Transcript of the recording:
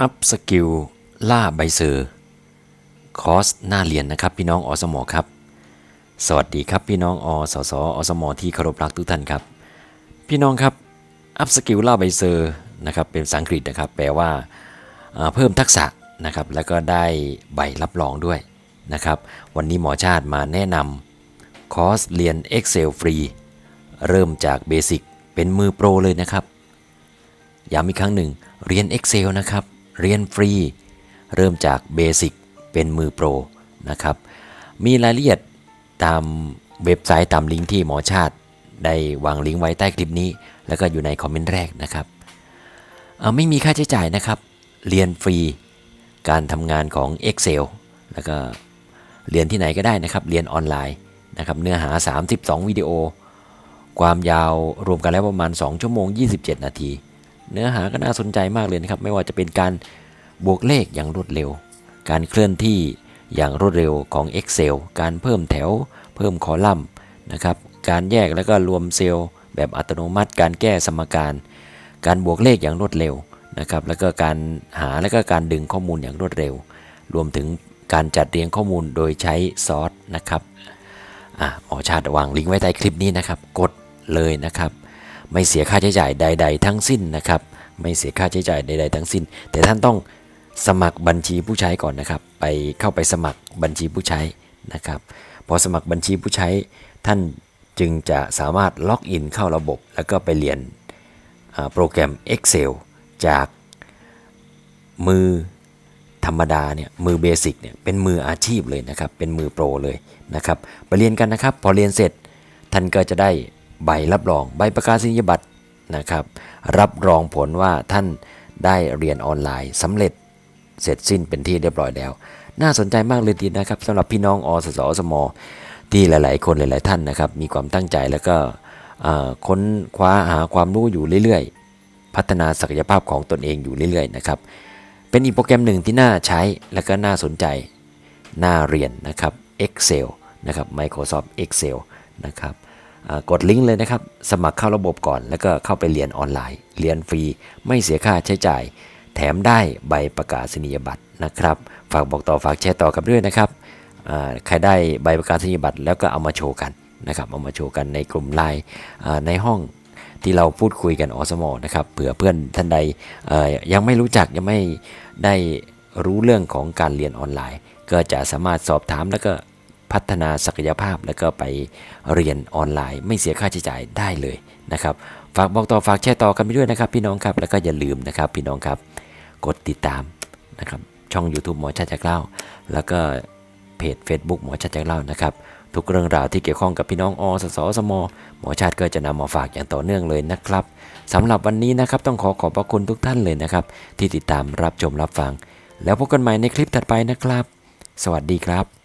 อัพสกิลล่าใบเซอร์คอร์สหน้าเรียนนะครับ พี่น้องอสมครับ สวัสดีครับพี่น้องอสสอสมที่เคารพรักทุกท่านครับ พี่น้องครับอัพสกิลล่าใบเซอร์นะครับเป็นภาษาอังกฤษนะครับ แปลว่าเอ่อเพิ่มทักษะนะครับ แล้วก็ได้ใบรับรองด้วยนะครับ วันนี้หมอชาติมาแนะนำคอร์สเรียน Excel ฟรีเริ่มจากเบสิกเป็นมือโปรเลยนะครับย้ำอีกครั้งหนึ่งเรียน Excel นะครับ เรียนฟรี เริ่มจากเบสิกเป็นมือโปรนะครับ มีรายละเอียดตามเว็บไซต์ตามลิงก์ที่หมอชาติได้วางลิงก์ไว้ใต้คลิปนี้ แล้วก็อยู่ในคอมเมนต์แรกนะครับไม่มีค่าใช้จ่ายนะครับ เรียนฟรี การทำงานของ Excel แล้วก็เรียนที่ไหนก็ได้นะครับ เรียนออนไลน์นะครับ เนื้อหา 32 วิดีโอ ความยาวรวมกันแล้วประมาณ 2 ชั่วโมง 27 นาที เนื้อหาก็น่าสนใจมากเลยนะครับ ไม่ว่าจะเป็นการบวกเลขอย่างรวดเร็ว การเคลื่อนที่อย่างรวดเร็วของ Excel การเพิ่มแถว เพิ่มคอลัมน์นะครับ การแยกแล้วก็รวมเซลล์แบบอัตโนมัติ การแก้สมการ การบวกเลขอย่างรวดเร็วนะครับ แล้วก็การหาแล้วก็การดึงข้อมูลอย่างรวดเร็ว รวมถึงการจัดเรียงข้อมูลโดยใช้ซอสนะครับอะหมอชาติวางลิงก์ไว้ใต้คลิปนี้นะครับ กดเลยนะครับ ไม่เสียค่าใช้จ่ายใด ๆ ทั้งสิ้นนะครับ ไม่เสียค่าใช้จ่ายใด ๆ ทั้งสิ้น แต่ท่านต้องสมัครบัญชีผู้ใช้ก่อนนะครับ ไปเข้าไปสมัครบัญชีผู้ใช้นะครับ พอสมัครบัญชีผู้ใช้ ท่านจึงจะสามารถล็อกอินเข้าระบบ แล้วก็ไปเรียนโปรแกรม Excel จากมือธรรมดาเนี่ยมือเบสิกเนี่ยเป็นมืออาชีพเลยนะครับ เป็นมือโปรเลยนะครับ ไปเรียนกันนะครับ พอเรียนเสร็จท่านก็จะได้ ใบรับรองใบประกาศนียบัตรนะครับ รับรองผลว่าท่านได้เรียนออนไลน์สำเร็จเสร็จสิ้นเป็นที่เรียบร้อยแล้ว น่าสนใจมากเลยทีนะครับสำหรับพี่น้องอสสอสมที่หลาย ๆ คนหลาย ๆ ท่านนะครับ มีความตั้งใจแล้วก็ค้นคว้าหาความรู้อยู่เรื่อย ๆ พัฒนาศักยภาพของตนเองอยู่เรื่อย ๆ นะครับ เป็นอีกโปรแกรมหนึ่งที่น่าใช้และก็น่าสนใจ น่าเรียนนะครับ Excel นะครับ Microsoft Excel นะครับ กดลิงก์เลยนะครับ สมัครเข้าระบบก่อน แล้วก็เข้าไปเรียนออนไลน์ เรียนฟรี ไม่เสียค่าใช้จ่าย แถมได้ใบประกาศนียบัตรนะครับ ฝากบอกต่อฝากแชร์ต่อกันด้วยนะครับ ใครได้ใบประกาศนียบัตรแล้วก็เอามาโชว์กันนะครับ เอามาโชว์กันในกลุ่มไลน์ในห้องที่เราพูดคุยกันอสมอนะครับเผื่อเพื่อนท่านใดยังไม่รู้จักยังไม่ได้รู้เรื่องของการเรียนออนไลน์ ก็จะสามารถสอบถามแล้วก็ พัฒนาศักยภาพแล้วก็ไปเรียนออนไลน์ ไม่เสียค่าใช้จ่ายได้เลยนะครับฝากบอกต่อฝากแชร์ต่อกันไปด้วยนะครับ พี่น้องครับแล้วก็อย่าลืมนะครับ พี่น้องครับกดติดตามนะครับช่อง YouTube หมอชาติจักเล่า แล้วก็เพจ Facebook หมอชาติจักเล่านะครับทุกเรื่องราวที่เกี่ยวข้องกับพี่น้องอสสสมหมอชาติก็จะนำมาฝากอย่างต่อเนื่องเลยนะครับสำหรับวันนี้นะครับต้องขอขอบพระคุณทุกท่านเลยนะครับ ที่ติดตามรับชมรับฟัง แล้วพบกันใหม่ในคลิปถัดไปนะครับ สวัสดีครับ